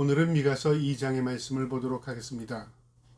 오늘은 미가서 2장의 말씀을 보도록 하겠습니다.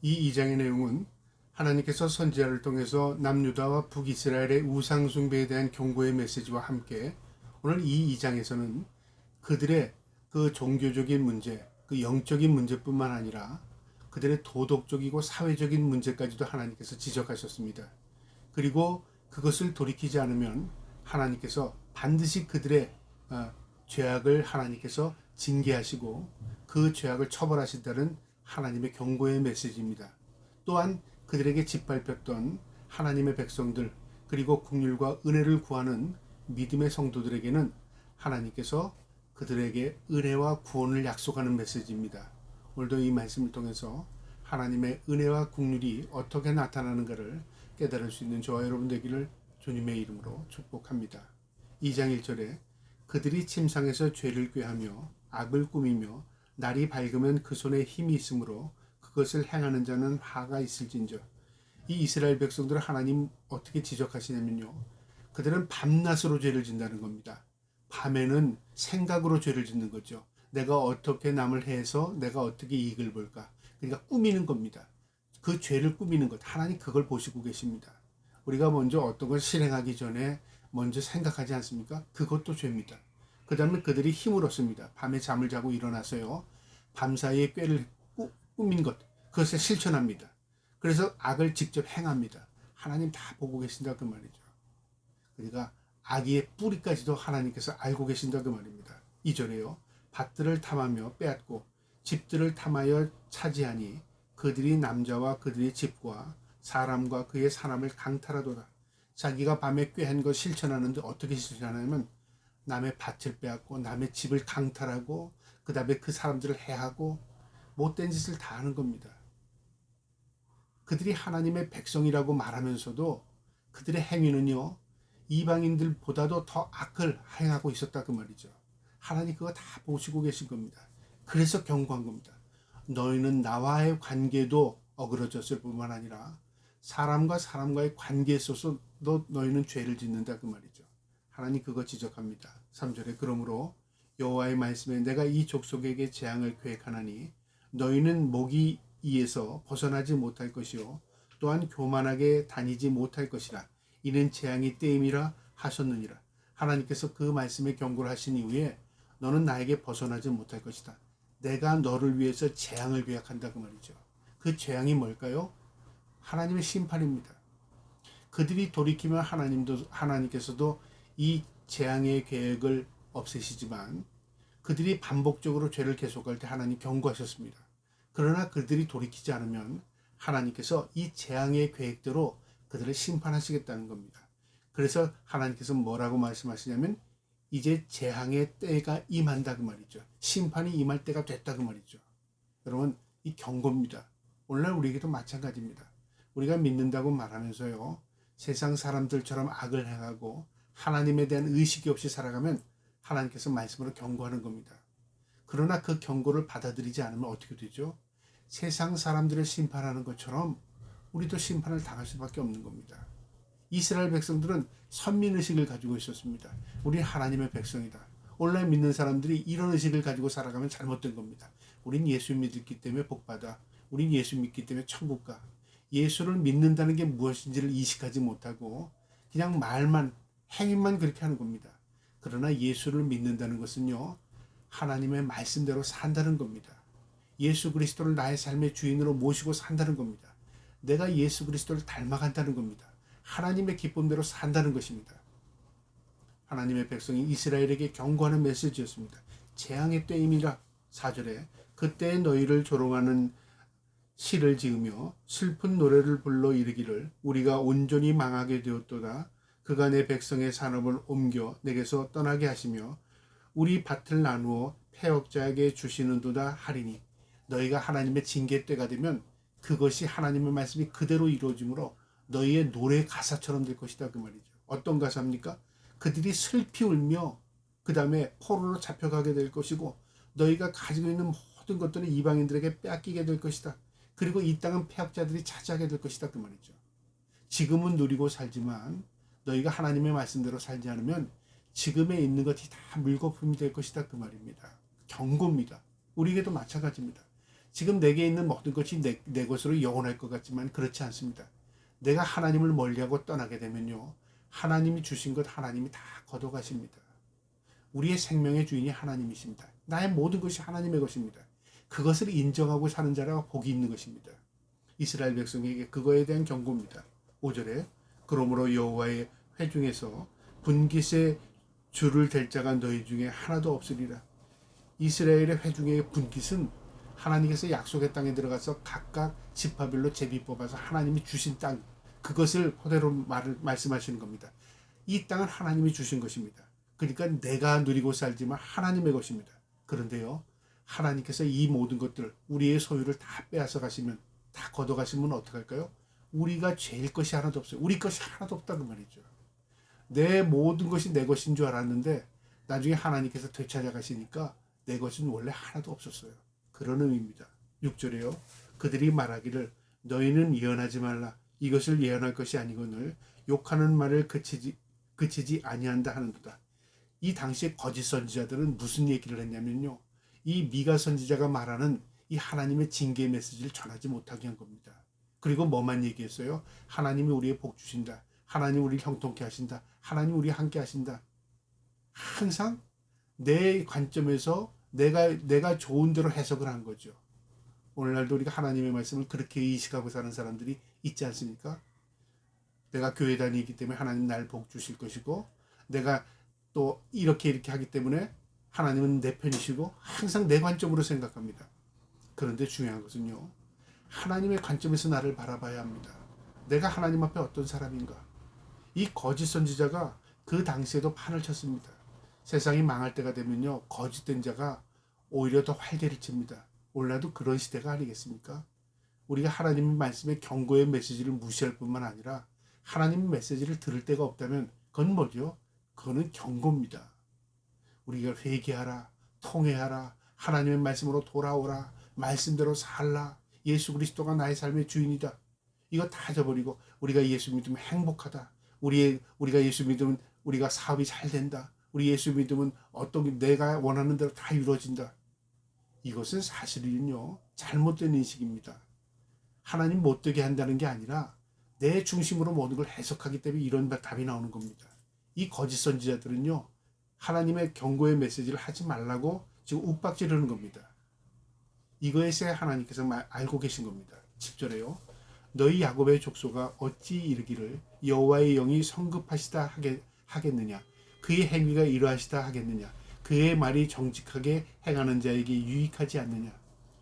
이 2장의 내용은 하나님께서 선지자를 통해서 남유다와 북이스라엘의 우상 숭배에 대한 경고의 메시지와 함께 오늘 이 2장에서는 그들의 그 종교적인 문제, 그 영적인 문제뿐만 아니라 그들의 도덕적이고 사회적인 문제까지도 하나님께서 지적하셨습니다. 그리고 그것을 돌이키지 않으면 하나님께서 반드시 그들의 어, 죄악을 하나님께서 징계하시고 그 죄악을 처벌하신다는 하나님의 경고의 메시지입니다. 또한 그들에게 짓밟혔던 하나님의 백성들 그리고 국률과 은혜를 구하는 믿음의 성도들에게는 하나님께서 그들에게 은혜와 구원을 약속하는 메시지입니다. 오늘도 이 말씀을 통해서 하나님의 은혜와 국률이 어떻게 나타나는가를 깨달을 수 있는 저와 여러분 되기를 주님의 이름으로 축복합니다. 2장 1절에 그들이 침상에서 죄를 꾀하며 악을 꾸미며 날이 밝으면 그 손에 힘이 있으므로 그것을 행하는 자는 화가 있을진저 이 이스라엘 백성들을 하나님 어떻게 지적하시냐면요. 그들은 밤낮으로 죄를 짓는다는 겁니다. 밤에는 생각으로 죄를 짓는 거죠. 내가 어떻게 남을 해서 내가 어떻게 이익을 볼까. 그러니까 꾸미는 겁니다. 그 죄를 꾸미는 것. 하나님 그걸 보시고 계십니다. 우리가 먼저 어떤 걸 실행하기 전에 먼저 생각하지 않습니까? 그것도 죄입니다. 그 다음에 그들이 힘을 얻습니다. 밤에 잠을 자고 일어나서요. 밤사이에 꾀를 꾸, 꾸민 것. 그것을 실천합니다. 그래서 악을 직접 행합니다. 하나님 다 보고 계신다 그 말이죠. 그러니까 악의 뿌리까지도 하나님께서 알고 계신다 그 말입니다. 이절에요. 밭들을 탐하며 빼앗고 집들을 탐하여 차지하니 그들이 남자와 그들의 집과 사람과 그의 사람을 강탈하도다. 자기가 밤에 꾀한 것 실천하는데 어떻게 실천하냐면 남의 밭을 빼앗고 남의 집을 강탈하고 그 다음에 그 사람들을 해하고 못된 짓을 다 하는 겁니다. 그들이 하나님의 백성이라고 말하면서도 그들의 행위는요 이방인들보다도 더 악을 행하고 있었다 그 말이죠. 하나님 그거 다 보시고 계신 겁니다. 그래서 경고한 겁니다. 너희는 나와의 관계도 어그러졌을 뿐만 아니라 사람과 사람과의 관계에 있어서 너, 너희는 죄를 짓는다 그 말이죠. 하나님 그거 지적합니다. 3절에 그러므로 여호와의 말씀에 내가 이 족속에게 재앙을 계획하나니 너희는 목이 이에서 벗어나지 못할 것이요 또한 교만하게 다니지 못할 것이라. 이는 재앙이 때임이라 하셨느니라. 하나님께서 그 말씀에 경고를 하신 이후에 너는 나에게 벗어나지 못할 것이다. 내가 너를 위해서 재앙을 계약한다 그 말이죠. 그 재앙이 뭘까요? 하나님의 심판입니다. 그들이 돌이키면 하나님도 하나님께서도 이 재앙의 계획을 없애시지만 그들이 반복적으로 죄를 계속할 때 하나님 경고하셨습니다. 그러나 그들이 돌이키지 않으면 하나님께서 이 재앙의 계획대로 그들을 심판하시겠다는 겁니다. 그래서 하나님께서 뭐라고 말씀하시냐면 이제 재앙의 때가 임한다 그 말이죠. 심판이 임할 때가 됐다 그 말이죠. 여러분 이 경고입니다. 오늘날 우리에게도 마찬가지입니다. 우리가 믿는다고 말하면서요. 세상 사람들처럼 악을 행하고 하나님에 대한 의식이 없이 살아가면 하나님께서 말씀으로 경고하는 겁니다. 그러나 그 경고를 받아들이지 않으면 어떻게 되죠? 세상 사람들을 심판하는 것처럼 우리도 심판을 당할 수밖에 없는 겁니다. 이스라엘 백성들은 선민 의식을 가지고 있었습니다. 우리 하나님의 백성이다. 오늘날 믿는 사람들이 이런 의식을 가지고 살아가면 잘못된 겁니다. 우린 예수 믿기 때문에 복받아. 우린 예수 믿기 때문에 천국 가. 예수를 믿는다는 게 무엇인지를 이식하지 못하고 그냥 말만 행위만 그렇게 하는 겁니다. 그러나 예수를 믿는다는 것은요. 하나님의 말씀대로 산다는 겁니다. 예수 그리스도를 나의 삶의 주인으로 모시고 산다는 겁니다. 내가 예수 그리스도를 닮아간다는 겁니다. 하나님의 기쁨대로 산다는 것입니다. 하나님의 백성이 이스라엘에게 경고하는 메시지였습니다. 재앙의 때임이라 4절에 그때 너희를 조롱하는 시를 지으며 슬픈 노래를 불러 이르기를 우리가 온전히 망하게 되었도다. 그가 내 백성의 산업을 옮겨 내게서 떠나게 하시며 우리 밭을 나누어 폐역자에게 주시는도다 하리니 너희가 하나님의 징계 때가 되면 그것이 하나님의 말씀이 그대로 이루어지므로 너희의 노래 가사처럼 될 것이다 그 말이죠. 어떤 가사입니까? 그들이 슬피 울며 그 다음에 포로로 잡혀가게 될 것이고 너희가 가지고 있는 모든 것들은 이방인들에게 뺏기게 될 것이다. 그리고 이 땅은 폐역자들이 차지하게 될 것이다 그 말이죠. 지금은 누리고 살지만 너희가 하나님의 말씀대로 살지 않으면 지금에 있는 것이 다 물거품이 될 것이다 그 말입니다. 경고입니다. 우리에게도 마찬가지입니다. 지금 내게 있는 모든 것이 내, 내 것으로 영원할 것 같지만 그렇지 않습니다. 내가 하나님을 멀리하고 떠나게 되면요. 하나님이 주신 것 하나님이 다 걷어가십니다. 우리의 생명의 주인이 하나님이십니다. 나의 모든 것이 하나님의 것입니다. 그것을 인정하고 사는 자라 복이 있는 것입니다. 이스라엘 백성에게 그거에 대한 경고입니다. 5절에 그러므로 여호와의 회중에서 분깃에 줄을 댈 자가 너희 중에 하나도 없으리라. 이스라엘의 회중의 분깃은 하나님께서 약속의 땅에 들어가서 각각 지파별로 제비 뽑아서 하나님이 주신 땅 그것을 그대로 말을 말씀하시는 겁니다. 이 땅은 하나님이 주신 것입니다. 그러니까 내가 누리고 살지만 하나님의 것입니다. 그런데요. 하나님께서 이 모든 것들 우리의 소유를 다 빼앗아 가시면 다 걷어 가시면 어떡할까요? 우리가 죄일 것이 하나도 없어요. 우리 것이 하나도 없다 그 말이죠. 내 모든 것이 내 것인 줄 알았는데 나중에 하나님께서 되찾아 가시니까 내 것은 원래 하나도 없었어요. 그런 의미입니다. 6절에요. 그들이 말하기를 너희는 예언하지 말라. 이것을 예언할 것이 아니거늘 욕하는 말을 그치지 그치지 아니한다 하는도다. 이 당시에 거짓 선지자들은 무슨 얘기를 했냐면요. 이 미가 선지자가 말하는 이 하나님의 징계 메시지를 전하지 못하게 한 겁니다. 그리고 뭐만 얘기했어요? 하나님이 우리의 복 주신다. 하나님 우리를 형통케 하신다. 하나님 우리 함께 하신다. 항상 내 관점에서 내가 내가 좋은 대로 해석을 한 거죠. 오늘날도 우리가 하나님의 말씀을 그렇게 의식하고 사는 사람들이 있지 않습니까? 내가 교회 다니기 때문에 하나님 날 복 주실 것이고 내가 또 이렇게 이렇게 하기 때문에 하나님은 내 편이시고 항상 내 관점으로 생각합니다. 그런데 중요한 것은요. 하나님의 관점에서 나를 바라봐야 합니다. 내가 하나님 앞에 어떤 사람인가? 이 거짓 선지자가 그 당시에도 판을 쳤습니다. 세상이 망할 때가 되면요. 거짓된 자가 오히려 더 활개를 칩니다. 오늘날도 그런 시대가 아니겠습니까? 우리가 하나님의 말씀의 경고의 메시지를 무시할 뿐만 아니라 하나님의 메시지를 들을 때가 없다면 그건 뭐죠? 그거는 경고입니다. 우리가 회개하라, 통회하라, 하나님의 말씀으로 돌아오라, 말씀대로 살라, 예수 그리스도가 나의 삶의 주인이다. 이거 다 잊어버리고 우리가 예수 믿으면 행복하다. 우리 우리가 예수 믿으면 우리가 사업이 잘 된다. 우리 예수 믿으면 어떤 내가 원하는 대로 다 이루어진다. 이것은 사실은요 잘못된 인식입니다. 하나님 못되게 한다는 게 아니라 내 중심으로 모든 걸 해석하기 때문에 이런 답이 나오는 겁니다. 이 거짓 선지자들은요 하나님의 경고의 메시지를 하지 말라고 지금 욱박지르는 겁니다. 이거에서 하나님께서 알고 계신 겁니다. 10절에요. 너희 야곱의 족소가 어찌 이르기를 여호와의 영이 성급하시다 하겠, 하겠느냐? 그의 행위가 이러하시다 하겠느냐? 그의 말이 정직하게 행하는 자에게 유익하지 않느냐?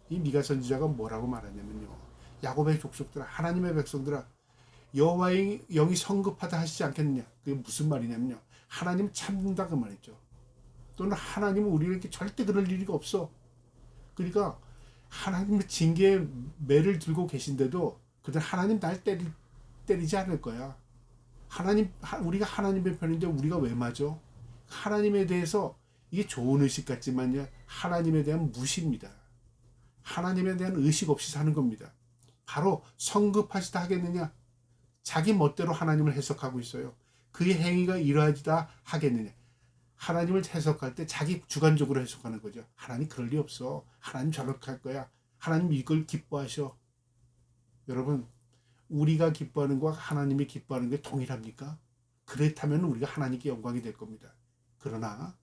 이 미가 선지자가 뭐라고 말하냐면요. 야곱의 족속들아 하나님의 백성들아 여호와의 영이 성급하다 하시지 않겠느냐? 그게 무슨 말이냐면요. 하나님 참는다 그 말이죠. 또는 하나님은 우리에게 절대 그럴 일이 없어. 그러니까 하나님의 징계의 매를 들고 계신데도 그들 하나님 날 때리, 때리지 않을 거야. 하나님 우리가 하나님의 편인데 우리가 왜 맞아? 하나님에 대해서 이게 좋은 의식 같지만요. 하나님에 대한 무시입니다. 하나님에 대한 의식 없이 사는 겁니다. 바로 성급하시다 하겠느냐? 자기 멋대로 하나님을 해석하고 있어요. 그의 행위가 이러하지다 하겠느냐? 하나님을 해석할 때 자기 주관적으로 해석하는 거죠. 하나님 그럴 리 없어. 하나님 저렇게 할 거야. 하나님 이걸 기뻐하셔. 여러분, 우리가 기뻐하는 것과 하나님이 기뻐하는 게 동일합니까? 그렇다면 우리가 하나님께 영광이 될 겁니다. 그러나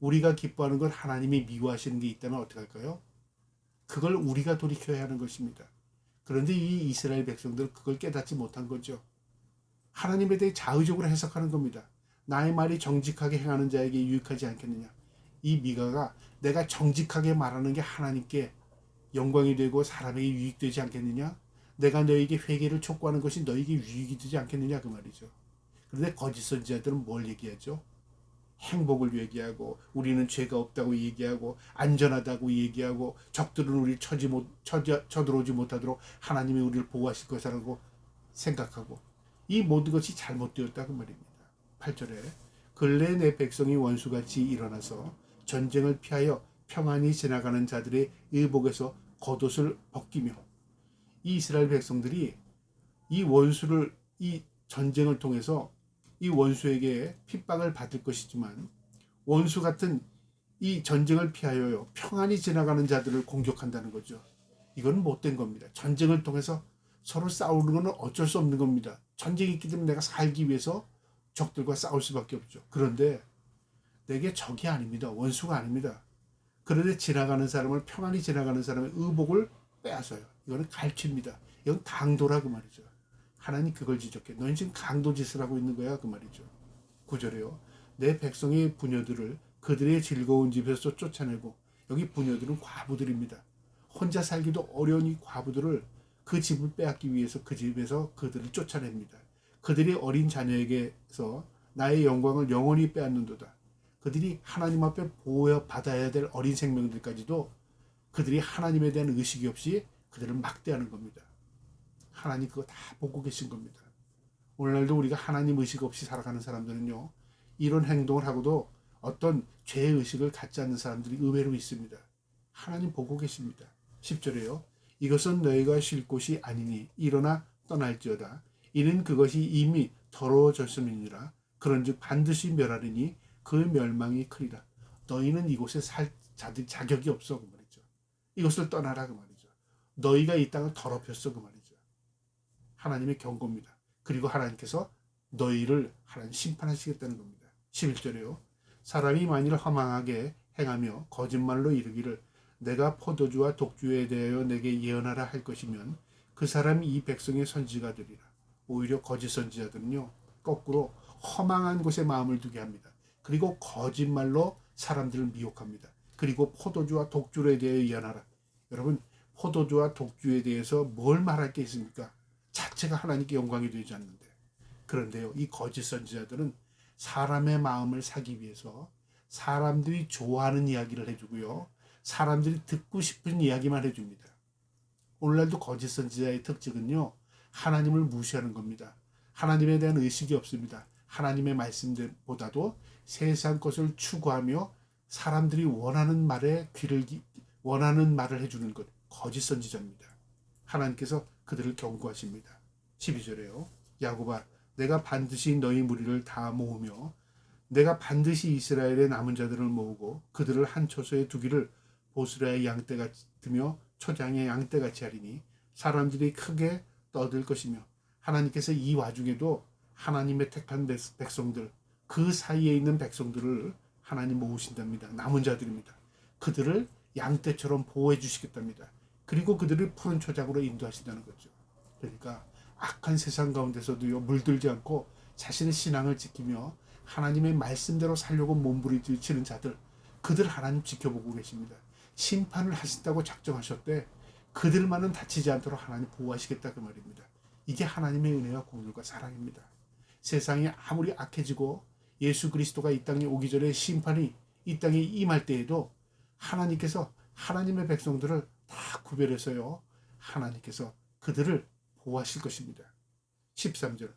우리가 기뻐하는 걸 하나님이 미워하시는 게 있다면 어떻게 할까요? 그걸 우리가 돌이켜야 하는 것입니다. 그런데 이 이스라엘 백성들은 그걸 깨닫지 못한 거죠. 하나님에 대해 자의적으로 해석하는 겁니다. 나의 말이 정직하게 행하는 자에게 유익하지 않겠느냐. 이 미가가 내가 정직하게 말하는 게 하나님께 영광이 되고 사람에게 유익되지 않겠느냐? 내가 너에게 회개를 촉구하는 것이 너에게 유익이 되지 않겠느냐 그 말이죠. 그런데 거짓 선지자들은 뭘 얘기하죠? 행복을 얘기하고 우리는 죄가 없다고 얘기하고 안전하다고 얘기하고 적들은 우리를 쳐지 못 쳐져, 쳐들어오지 못하도록 하나님이 우리를 보호하실 것이라고 생각하고 이 모든 것이 잘못되었다 그 말입니다. 8절에 근래 내 백성이 원수같이 일어나서 전쟁을 피하여 평안히 지나가는 자들의 의복에서 겉옷을 벗기며 이 이스라엘 백성들이 이 원수를 이 전쟁을 통해서 이 원수에게 핍박을 받을 것이지만 원수 같은 이 전쟁을 피하여요 평안히 지나가는 자들을 공격한다는 거죠. 이건 못된 겁니다. 전쟁을 통해서 서로 싸우는 것은 어쩔 수 없는 겁니다. 전쟁이 있기 때문에 내가 살기 위해서 적들과 싸울 수밖에 없죠. 그런데 내게 적이 아닙니다. 원수가 아닙니다. 그런데 지나가는 사람을 평안히 지나가는 사람의 의복을 빼앗아요. 이거는 갈취입니다. 이건 강도라 그 말이죠. 하나님 그걸 지적해. 너희 지금 강도 짓을 하고 있는 거야 그 말이죠. 구절에요. 내 백성의 부녀들을 그들의 즐거운 집에서 쫓아내고 여기 부녀들은 과부들입니다. 혼자 살기도 어려운 이 과부들을 그 집을 빼앗기 위해서 그 집에서 그들을 쫓아냅니다. 그들이 어린 자녀에게서 나의 영광을 영원히 빼앗는도다. 그들이 하나님 앞에 보호 받아야 될 어린 생명들까지도 그들이 하나님에 대한 의식이 없이 그들을 막대하는 겁니다. 하나님 그거 다 보고 계신 겁니다. 오늘날도 우리가 하나님 의식 없이 살아가는 사람들은요, 이런 행동을 하고도 어떤 죄의 의식을 갖지 않는 사람들이 의외로 있습니다. 하나님 보고 계십니다. 10절에요. 이것은 너희가 쉴 곳이 아니니 일어나 떠날지어다. 이는 그것이 이미 더러워졌음이니라. 그런즉 반드시 멸하리니 그 멸망이 크리라. 너희는 이곳에 살 자들 자격이 없어 이것을 떠나라 그 말이죠. 너희가 이 땅을 더럽혔어 그 말이죠. 하나님의 경고입니다. 그리고 하나님께서 너희를 하나님 심판하시겠다는 겁니다. 11절에요. 사람이 만일 허망하게 행하며 거짓말로 이르기를 내가 포도주와 독주에 대하여 내게 예언하라 할 것이면 그 사람이 이 백성의 선지가 되리라. 오히려 거짓 선지자들은요. 거꾸로 허망한 곳에 마음을 두게 합니다. 그리고 거짓말로 사람들을 미혹합니다. 그리고 포도주와 독주에 대해 예언하라. 여러분 포도주와 독주에 대해서 뭘 말할 게 있습니까? 자체가 하나님께 영광이 되지 않는데. 그런데요, 이 거짓 선지자들은 사람의 마음을 사기 위해서 사람들이 좋아하는 이야기를 해주고요. 사람들이 듣고 싶은 이야기만 해줍니다. 오늘날도 거짓 선지자의 특징은요, 하나님을 무시하는 겁니다. 하나님에 대한 의식이 없습니다. 하나님의 말씀보다도 세상 것을 추구하며 사람들이 원하는 말에 귀를 기, 원하는 말을 해주는 것 거짓 선지자입니다. 하나님께서 그들을 경고하십니다. 12절에요. 야곱아 내가 반드시 너희 무리를 다 모으며 내가 반드시 이스라엘의 남은 자들을 모으고 그들을 한 처소에 두기를 보스라의 양떼 같으며 초장의 양떼 같이 하리니 사람들이 크게 떠들 것이며 하나님께서 이 와중에도 하나님의 택한 백성들 그 사이에 있는 백성들을 하나님 모으신답니다. 남은 자들입니다. 그들을 양떼처럼 보호해 주시겠답니다. 그리고 그들을 푸른 초장으로 인도하신다는 거죠. 그러니까 악한 세상 가운데서도요 물들지 않고 자신의 신앙을 지키며 하나님의 말씀대로 살려고 몸부림치는 자들 그들 하나님 지켜보고 계십니다. 심판을 하신다고 작정하셨대 그들만은 다치지 않도록 하나님 보호하시겠다 그 말입니다. 이게 하나님의 은혜와 공률과 사랑입니다. 세상이 아무리 악해지고 예수 그리스도가 이 땅에 오기 전에 심판이 이 땅에 임할 때에도 하나님께서 하나님의 백성들을 다 구별해서요. 하나님께서 그들을 보호하실 것입니다. 13절.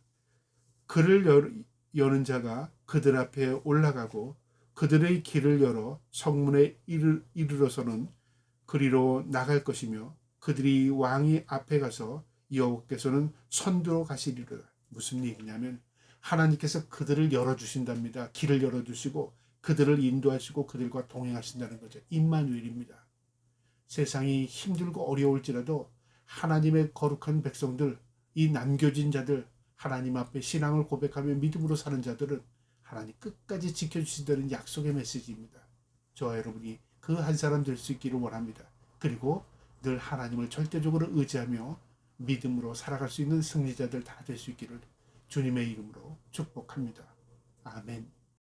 그를 여는 자가 그들 앞에 올라가고 그들의 길을 열어 성문에 이르러서는 그리로 나갈 것이며 그들이 왕이 앞에 가서 여호와께서는 선두로 가시리라. 무슨 얘기냐면 하나님께서 그들을 열어 주신답니다. 길을 열어 주시고 그들을 인도하시고 그들과 동행하신다는 거죠. 임마누엘입니다. 세상이 힘들고 어려울지라도 하나님의 거룩한 백성들, 이 남겨진 자들, 하나님 앞에 신앙을 고백하며 믿음으로 사는 자들은 하나님 끝까지 지켜주신다는 약속의 메시지입니다. 저와 여러분이 그 한 사람 될 수 있기를 원합니다. 그리고 늘 하나님을 절대적으로 의지하며 믿음으로 살아갈 수 있는 승리자들 다 될 수 있기를 주님의 이름으로 축복합니다. 아멘.